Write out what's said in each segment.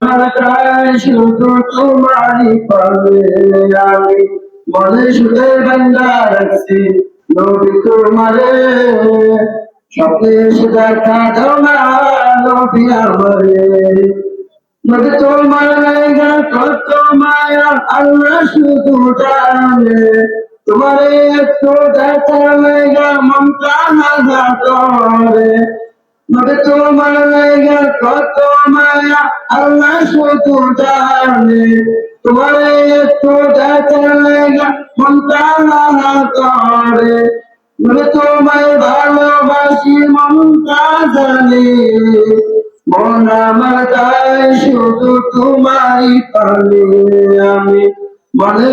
শুধু তোমারই পাবে আমি মনে শুধু বান্দা রাখছি নবী তোমারে এসে দেখা দাও না নবী আমারে নবী তোমার লাইগা কত মায়া আল্লাহ শুধু জানে তোমারে একটু দেখার লাইগা মনটা হাজা করে নবী তোমার লাইগা কত আল্লাহ শুধু জানে, তোমারে একটু দেখার লাইগা করে। নবী তোমায় ভালোবাসি মনটা জানে মন আমার চাই শুধু তোমারই পালে আমি মনে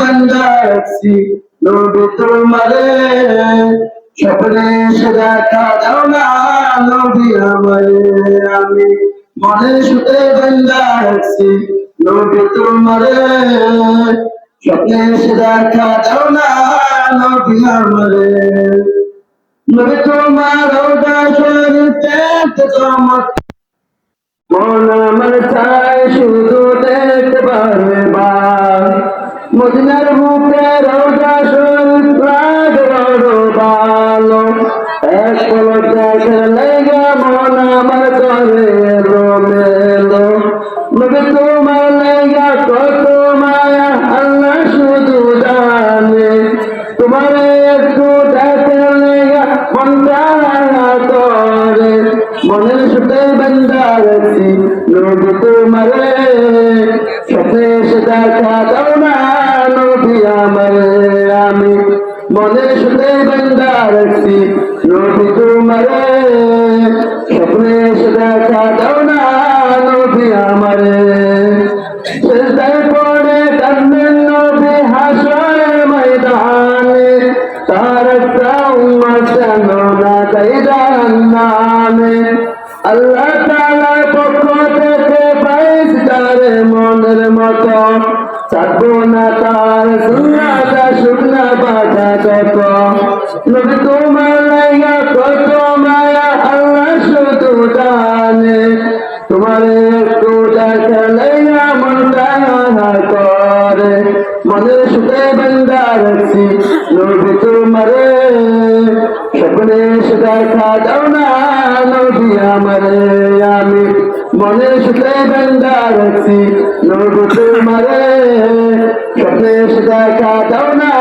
বান্দা রাখছি নবী তোমারে। স্বপ্নে এসে দেখা দাও না, নবী আমারে। আমি মনে বান্দা রাখছি নবী তোমারে। স্বপ্নে এসে দেখা দাও না নবী আমারে। নবী তোমার রোজা শরীরতে মন আমার চাই শুধু দেখতে পারবে বা মদিনার বুকে রোজা এক মন আমার করে মনের সুখে বন্দারছি, নবী তোমারে। সাথে এসে দেখা দাও না নবী আমারে। আমি মনের সুখে বন্দারছি, নবী তোমারে। স্বপ্নে দাও না নবী আমারে। তার উম্মত যেন না তাই জাহান্নামে আল্লাহ তাআলার পক্ষ থেকে পাইস তার মনের মতো থাকব না তার সুন্নাতা শুকনা তোমার একটু দেখা মনের সুখে বন্দার রাখছি নবী তোমারে স্বপ্নে সুখে দেখা দাও না নবী আমারে আমি মনের সুখে বন্দার রাখছি নবী তোমারে স্বপ্নে সুখে দেখা না